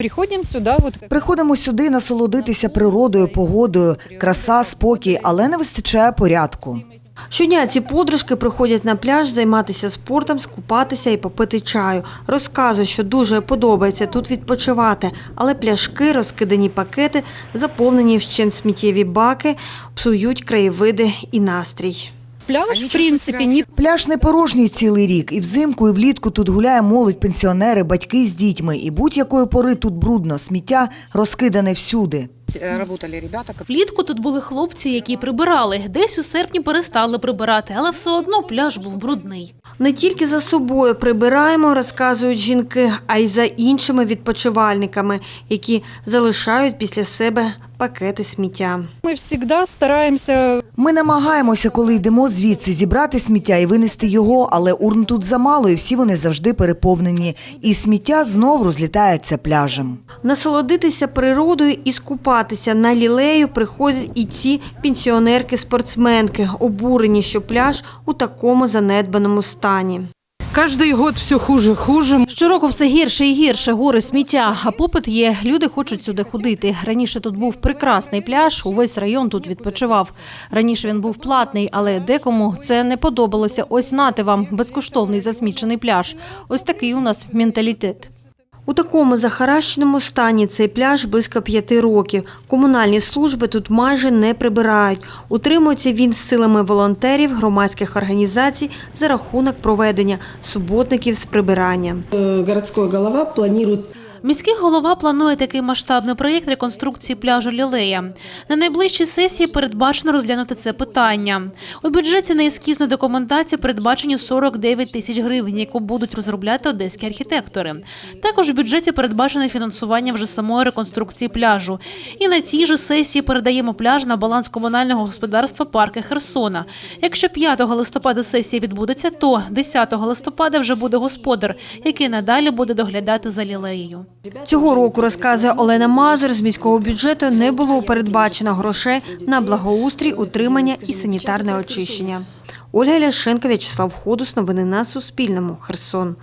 Приходим сюда, вот Приходимо сюди насолодитися природою, погодою, краса, спокій, але не вистачає порядку. Щодня ці подружки приходять на пляж займатися спортом, скупатися і попити чаю. Розказують, що дуже подобається тут відпочивати, але пляшки, розкидані пакети, заповнені вщент сміттєві баки, псують краєвиди і настрій. Пляж, в принципе, не Пляж не порожній цілий рік. І взимку, і влітку тут гуляє молодь, пенсіонери, батьки з дітьми. І будь-якої пори тут брудно, сміття розкидане всюди. Э, Работали ребята, Влітку тут були хлопці, які прибирали. Десь у серпні перестали прибирати, але все одно пляж був брудний. Не тільки за собою прибираємо, розказують жінки, а й за іншими відпочивальниками, які залишають після себе пакети сміття. мы всегда стараемся Ми намагаємося, коли йдемо звідси, зібрати сміття і винести його, але урн тут замало, і всі вони завжди переповнені. І сміття знов розлітається пляжем. Насолодитися природою і скупатися на лілею приходять і ці пенсіонерки-спортсменки, обурені, що пляж у такому занедбаному стані. Каждый год все хуже, хуже. Щороку все гірше і гірше, гори сміття. А попит є. Люди хочуть сюди ходити. Раніше тут був прекрасний пляж, увесь район тут відпочивав. Раніше він був платний, але декому це не подобалося. Ось нати вам безкоштовний засмічений пляж. Ось такий у нас менталітет. У такому захаращеному стані цей пляж близько п'яти років. Комунальні служби тут майже не прибирають. Утримується він силами волонтерів, громадських організацій за рахунок проведення суботників з прибирання. Э, голова планирует Міський голова планує такий масштабний проєкт реконструкції пляжу Лілея. На найближчій сесії передбачено розглянути це питання. У бюджеті на ескізну документацію передбачені 49 тисяч гривень, яку будуть розробляти одеські архітектори. Також у бюджеті передбачене фінансування вже самої реконструкції пляжу. І на цій же сесії передаємо пляж на баланс комунального господарства парки Херсона. Якщо 5 листопада сесія відбудеться, то 10 листопада вже буде господар, який надалі буде доглядати за лілеєю. Цього року, розказує Олена Мазур, з міського бюджету не було передбачено грошей на благоустрій, утримання і санітарне очищення. Ольга Ляшенко, В'ячеслав Ходус. Новини на Суспільному. Херсон.